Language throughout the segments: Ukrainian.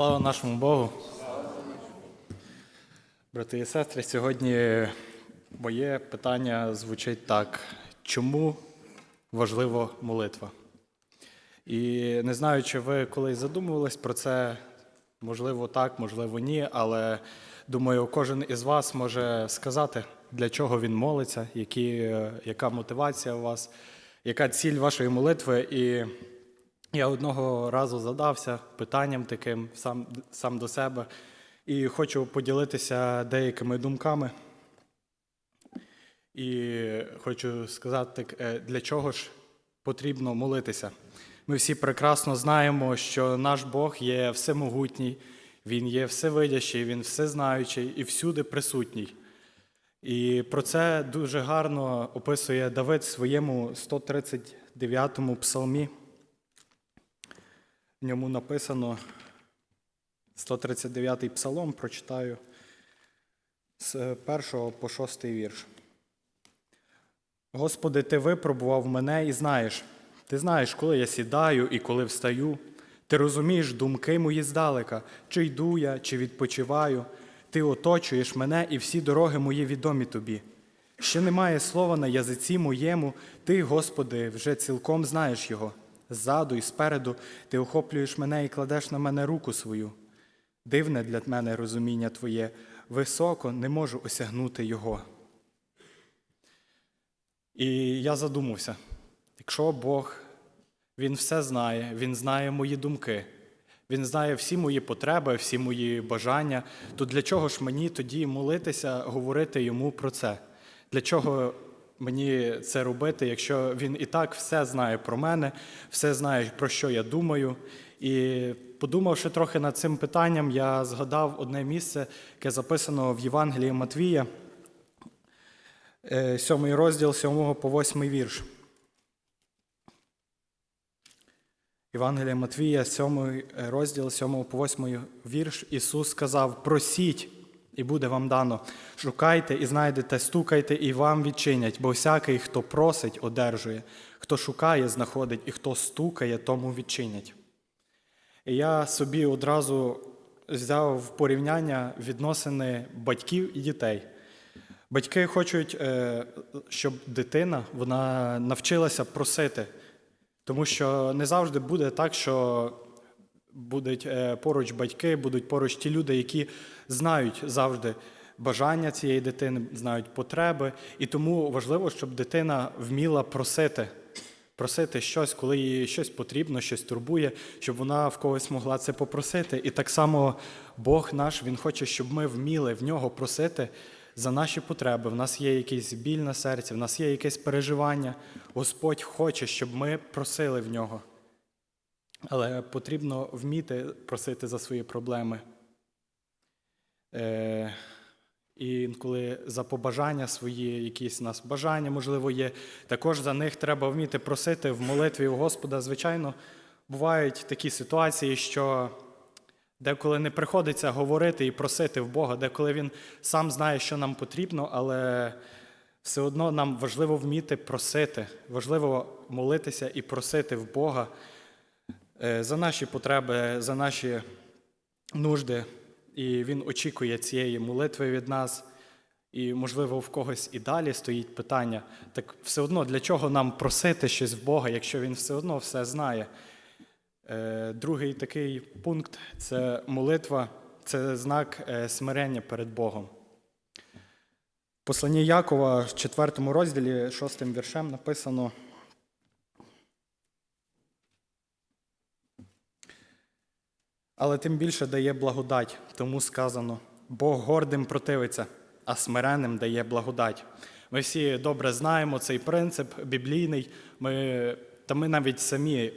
Слава нашому Богу. Брати і сестри, сьогодні моє питання звучить так: чому важлива молитва? І не знаю, чи ви колись задумувались про це, можливо, так, можливо, ні, але думаю, кожен із вас може сказати, для чого він молиться, які, яка мотивація у вас, яка ціль вашої молитви. І я одного разу задався питанням таким сам, сам до себе і хочу поділитися деякими думками. І хочу сказати, е, для чого ж потрібно молитися. Ми всі прекрасно знаємо, що наш Бог є всемогутній, Він є всевидящий, Він всезнаючий і всюди присутній. І про це дуже гарно описує Давид в своєму 139-му псалмі. В ньому написано 139-й псалом, прочитаю з 1 по 6 вірш. Господи, Ти випробував мене і знаєш. Ти знаєш, коли я сідаю і коли встаю. Ти розумієш думки мої здалека, чи йду я, чи відпочиваю. Ти оточуєш мене і всі дороги мої відомі тобі. Ще немає слова на язиці моєму, ти, Господи, вже цілком знаєш його. Ззаду і спереду ти охоплюєш мене і кладеш на мене руку свою. Дивне для мене розуміння Твоє, високо не можу осягнути його. І я задумався: якщо Бог, Він все знає, Він знає мої думки, Він знає всі мої потреби, всі мої бажання, то для чого ж мені тоді молитися, говорити йому про це? Для чого мені це робити, якщо він і так все знає про мене, все знає, про що я думаю. І подумавши трохи над цим питанням, я згадав одне місце, яке записано в Євангелії Матвія, 7 розділ 7 по 8 вірш. Євангелія Матвія, 7 розділ 7 по 8 вірш. Ісус сказав: Просіть і буде вам дано. Шукайте і знайдете, стукайте, і вам відчинять, бо всякий, хто просить, одержує, хто шукає, знаходить, і хто стукає, тому відчинять. І я собі одразу взяв в порівняння відносини батьків і дітей. Батьки хочуть, е, щоб дитина вона навчилася просити, тому що не завжди буде так, що будуть е, поруч батьки, будуть поруч ті люди, які знають завжди бажання цієї дитини, знають потреби. І тому важливо, щоб дитина вміла просити, просити щось, коли їй щось потрібно, щось турбує, щоб вона в когось могла це попросити. І так само Бог наш, Він хоче, щоб ми вміли в нього просити. За наші потреби, в нас є якийсь біль на серці, в нас є якесь переживання. Господь хоче, щоб ми просили в нього. Але потрібно вміти просити за свої проблеми. Е, І коли за побажання свої, якісь у нас бажання, можливо, є, також за них треба вміти просити в молитві у Господа. Звичайно, бувають такі ситуації, що деколи не приходиться говорити і просити в Бога, деколи Він сам знає, що нам потрібно, але все одно нам важливо вміти просити, важливо молитися і просити в Бога. Е, за наші потреби, за наші нужди. І Він очікує цієї молитви від нас. І, можливо, в когось і далі стоїть питання: так все одно для чого нам просити щось в Бога, якщо Він все одно все знає? Е, другий такий пункт це молитва, це знак е, смирення перед Богом. В посланні Якова в 4 розділі, 6 віршем написано. Але тим більше дає благодать, тому сказано: Бог гордим противиться, а смиренним дає благодать. Ми всі добре знаємо цей принцип біблійний. Ми, Та ми навіть самі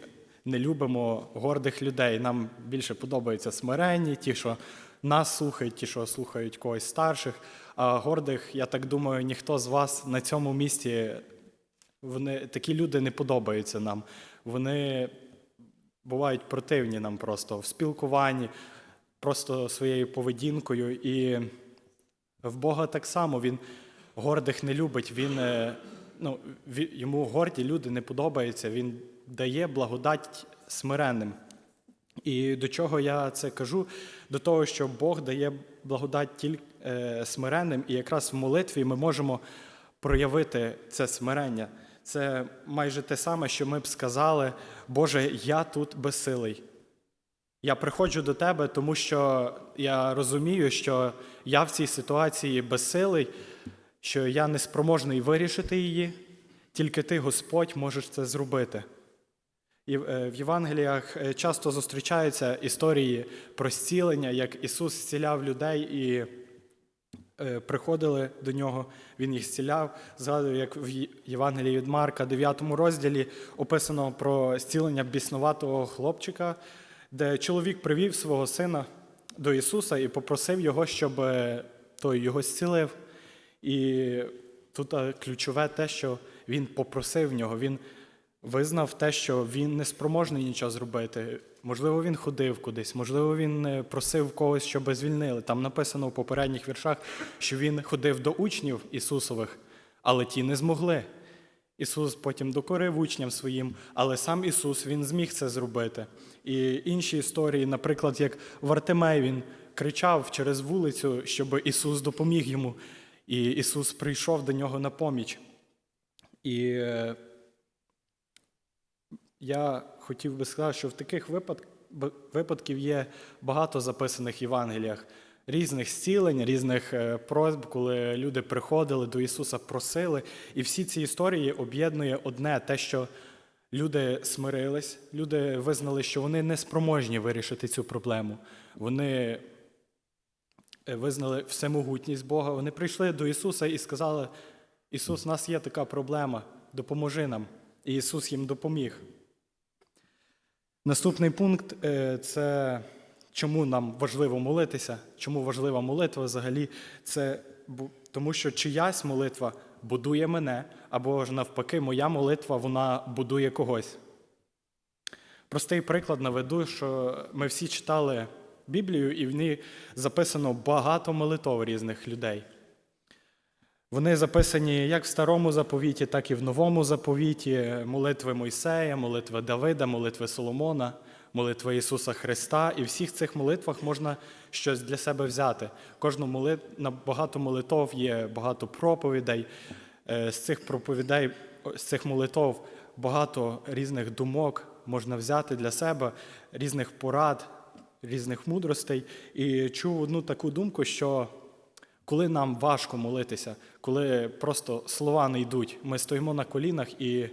не любимо гордих людей. Нам більше подобаються смиренні, ті, що нас слухають, ті, що слухають когось старших. А гордих, я так думаю, ніхто з вас на цьому місці. Вони такі люди не подобаються нам. Вони бувають противні нам просто в спілкуванні, просто своєю поведінкою. І в Бога так само Він гордих не любить, він, е, ну, йому горді люди не подобаються, він дає благодать смиренним. І до чого я це кажу? До того, що Бог дає благодать тільки е, смиренним, і якраз в молитві ми можемо проявити це смирення. Це майже те саме, що ми б сказали, Боже, я тут безсилий. Я приходжу до тебе, тому що я розумію, що я в цій ситуації безсилий, що я неспроможний вирішити її, тільки ти, Господь, можеш це зробити. І е, в Євангеліях е, часто зустрічаються історії про зцілення, як Ісус зціляв людей і приходили до нього, Він їх зціляв. Згадую, як в Євангелії від Марка, 9 розділі описано про зцілення біснуватого хлопчика, де чоловік привів свого сина до Ісуса і попросив його, щоб е, той його зцілив. І тут е, ключове те, що він попросив нього. Він визнав те, що він не спроможний нічого зробити. Можливо, він ходив кудись, можливо, він е, просив когось, щоб звільнили. Там написано в попередніх віршах, що він ходив до учнів Ісусових, але ті не змогли. Ісус потім докорив учням своїм, але сам Ісус Він зміг це зробити. І інші історії, наприклад, як Вартимей, він кричав через вулицю, щоб Ісус допоміг йому, і Ісус прийшов до нього на поміч. І е, я хотів би сказати, що в таких випадків є багато записаних в Євангеліях, різних зцілень, різних е, просьб, коли люди приходили до Ісуса, просили. І всі ці історії об'єднує одне те, що люди смирились, люди визнали, що вони не спроможні вирішити цю проблему. Вони е, визнали всемогутність Бога. Вони прийшли до Ісуса і сказали: Ісус, у нас є така проблема, допоможи нам. І Ісус їм допоміг. Наступний пункт е, це чому нам важливо молитися, чому важлива молитва взагалі. Це тому, що чиясь молитва будує мене, або ж навпаки, моя молитва вона будує когось. Простий приклад наведу, що ми всі читали Біблію, і в ній записано багато молитов різних людей. Вони записані як в старому заповіті, так і в новому заповіті. Молитви Мойсея, молитви Давида, молитви Соломона, молитви Ісуса Христа. І в всіх цих молитвах можна щось для себе взяти. Кожну молит... на багато молитов є багато проповідей. Е, З цих проповідей, з цих молитов багато різних думок можна взяти для себе, різних порад, різних мудростей. І чув одну таку думку, що коли нам важко молитися, коли просто слова не йдуть, ми стоїмо на колінах і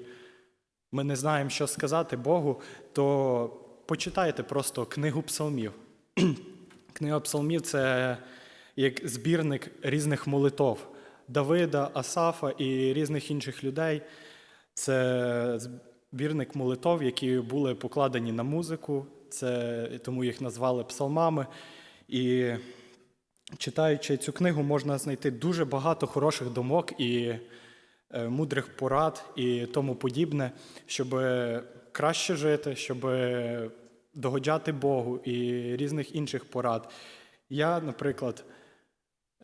ми не знаємо, що сказати Богу, то почитайте просто книгу псалмів. Книга псалмів це як збірник різних молитов Давида, Асафа і різних інших людей. Це збірник молитов, які були покладені на музику, це, тому їх назвали псалмами. І читаючи цю книгу, можна знайти дуже багато хороших думок і е, мудрих порад і тому подібне, щоб краще жити, щоб догоджати Богу і різних інших порад. Я, наприклад,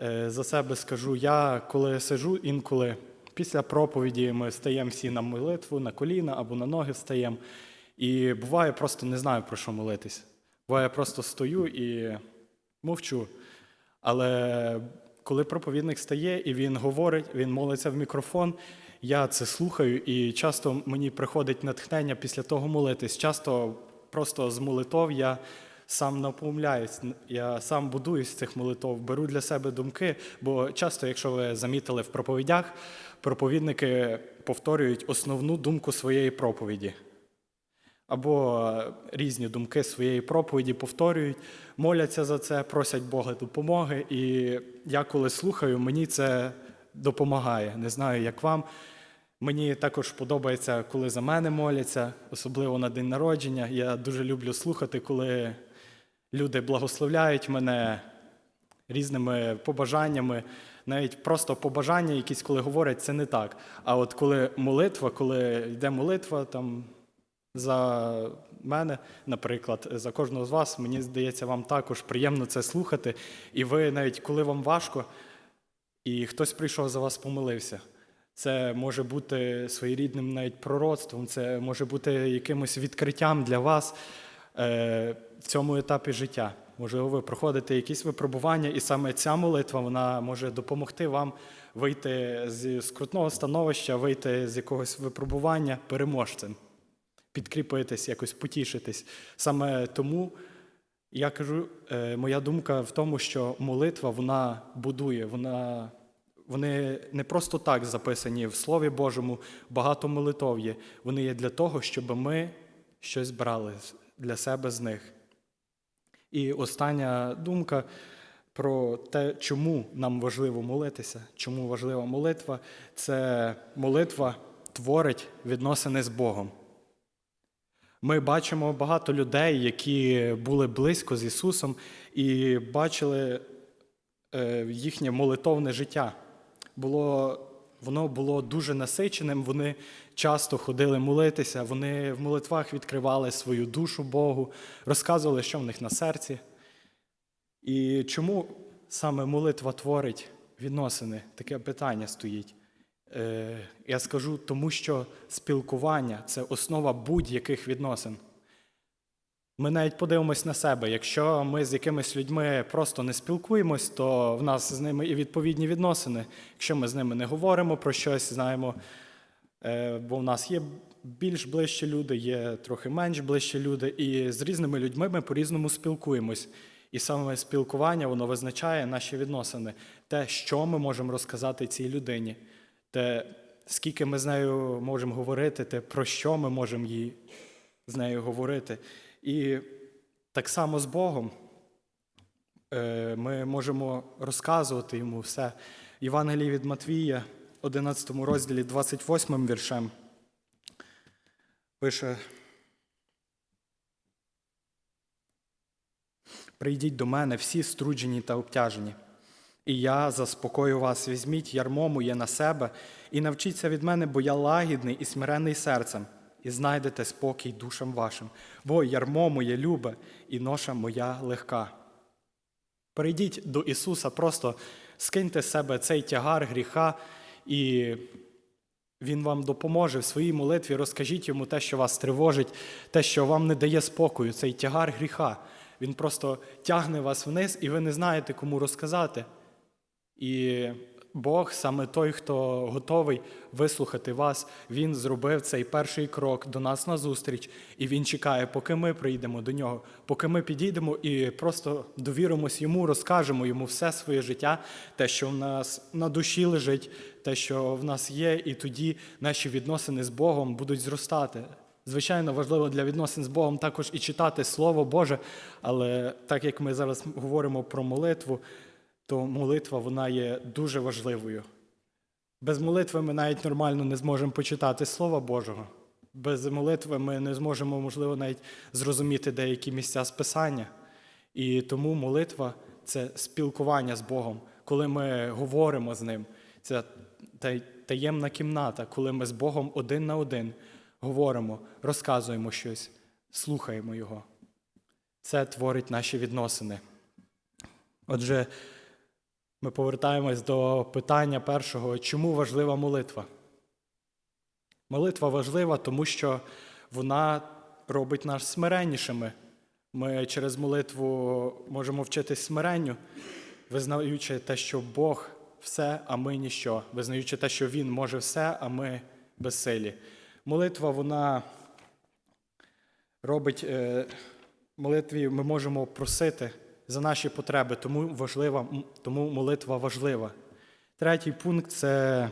е, за себе скажу, я коли сижу інколи після проповіді ми стаємо всі на молитву, на коліна або на ноги встаємо. І буває, просто не знаю, про що молитись. Буває, просто стою і мовчу. Але коли проповідник стає і він говорить, він молиться в мікрофон, я це слухаю, і часто мені приходить натхнення після того молитись. Часто просто з молитов я сам наповняюсь, я сам будуюсь з цих молитов, беру для себе думки. Бо часто, якщо ви замітили в проповідях, проповідники повторюють основну думку своєї проповіді або різні думки своєї проповіді повторюють, моляться за це, просять Бога допомоги. І я коли слухаю, мені це допомагає. Не знаю, як вам. Мені також подобається, коли за мене моляться, особливо на день народження. Я дуже люблю слухати, коли люди благословляють мене різними побажаннями. Навіть просто побажання, якісь коли говорять, це не так. А от коли молитва, коли йде молитва там за мене, наприклад, за кожного з вас, мені здається, вам також приємно це слухати. І ви навіть коли вам важко, і хтось прийшов за вас, помолився. Це може бути своєрідним навіть пророцтвом, це може бути якимось відкриттям для вас. е, в цьому етапі життя. Можливо, ви проходите якісь випробування, і саме ця молитва вона може допомогти вам вийти з скрутного становища, вийти з якогось випробування переможцем, підкріпитись, якось потішитись. Саме тому я кажу, е, моя думка в тому, що молитва вона будує, вона, вони не просто так записані в Слові Божому, багато молитов є. Вони є для того, щоб ми щось брали для себе з них. І остання думка про те, чому нам важливо молитися, чому важлива молитва, це молитва творить відносини з Богом. Ми бачимо багато людей, які були близько з Ісусом і бачили е, їхнє молитовне життя. Було, воно було дуже насиченим, вони часто ходили молитися, вони в молитвах відкривали свою душу Богу, розказували, що в них на серці. І чому саме молитва творить відносини? Таке питання стоїть. Е, я скажу, тому що спілкування це основа будь-яких відносин. Ми навіть подивимось на себе. Якщо ми з якимись людьми просто не спілкуємось, то в нас з ними і відповідні відносини. Якщо ми з ними не говоримо про щось, знаємо, е, бо в нас є більш ближчі люди, є трохи менш ближчі люди, і з різними людьми ми по-різному спілкуємось. І саме спілкування воно визначає наші відносини, те, що ми можемо розказати цій людині, те, скільки ми з нею можемо говорити, те, про що ми можемо їй з нею говорити. І так само з Богом е, ми можемо розказувати йому все. Євангелії від Матвія, 11 розділі, 28 віршем, пише. Прийдіть до мене всі струджені та обтяжені, і я заспокою вас, візьміть ярмо моє на себе і навчіться від мене, бо я лагідний і смиренний серцем, і знайдете спокій душам вашим, бо ярмо моє любе і ноша моя легка. Перейдіть до Ісуса, просто скиньте з себе цей тягар гріха, і Він вам допоможе в своїй молитві. Розкажіть йому те, що вас тривожить, те, що вам не дає спокою, цей тягар гріха. Він просто тягне вас вниз, і ви не знаєте, кому розказати. І Бог, саме той, хто готовий вислухати вас, Він зробив цей перший крок до нас на зустріч, і Він чекає, поки ми прийдемо до нього, поки ми підійдемо і просто довіримось йому, розкажемо йому все своє життя, те, що в нас на душі лежить, те, що в нас є, і тоді наші відносини з Богом будуть зростати. Звичайно, важливо для відносин з Богом також і читати Слово Боже, але так як ми зараз говоримо про молитву, то молитва вона є дуже важливою. Без молитви ми навіть нормально не зможемо почитати Слова Божого. Без молитви ми не зможемо, можливо, навіть зрозуміти деякі місця списання. І тому молитва це спілкування з Богом, коли ми говоримо з Ним. Це таємна кімната, коли ми з Богом один на один говоримо, розказуємо щось, слухаємо Його. Це творить наші відносини. Отже, ми повертаємось до питання першого, чому важлива молитва? Молитва важлива, тому що вона робить нас смиреннішими. Ми через молитву можемо вчитись смиренню, визнаючи те, що Бог все, а ми ніщо, визнаючи те, що Він може все, а ми безсилі. Молитва, вона робить е, молитві, ми можемо просити за наші потреби, тому важлива, тому молитва важлива. Третій пункт це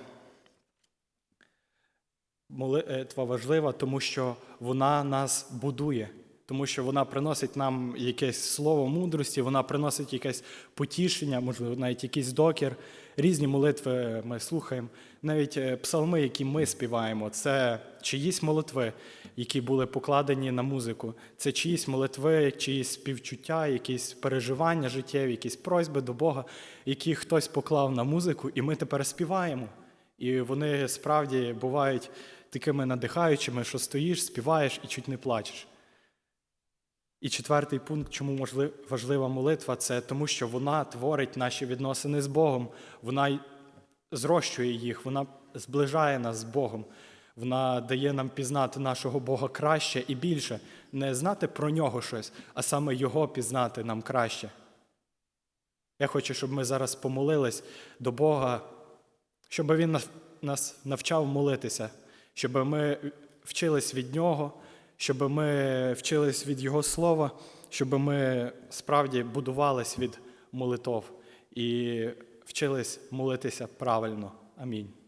молитва важлива, тому що вона нас будує, тому що вона приносить нам якесь слово мудрості, вона приносить якесь потішення, можливо, навіть якийсь докір. Різні молитви ми слухаємо. Навіть е, псалми, які ми співаємо, це чиїсь молитви, які були покладені на музику. Це чиїсь молитви, чиїсь співчуття, якісь переживання життєві, якісь просьби до Бога, які хтось поклав на музику, і ми тепер співаємо. І вони справді бувають такими надихаючими, що стоїш, співаєш і чуть не плачеш. І четвертий пункт, чому важлива молитва, це тому, що вона творить наші відносини з Богом, вона зрощує їх, вона зближає нас з Богом. Вона дає нам пізнати нашого Бога краще і більше, не знати про нього щось, а саме Його пізнати нам краще. Я хочу, щоб ми зараз помолились до Бога, щоб Він нас- навчав молитися, щоб ми вчились від Нього, щоб ми вчились від Його Слова, щоб ми справді будувались від молитов і вчились молитися правильно. Амінь.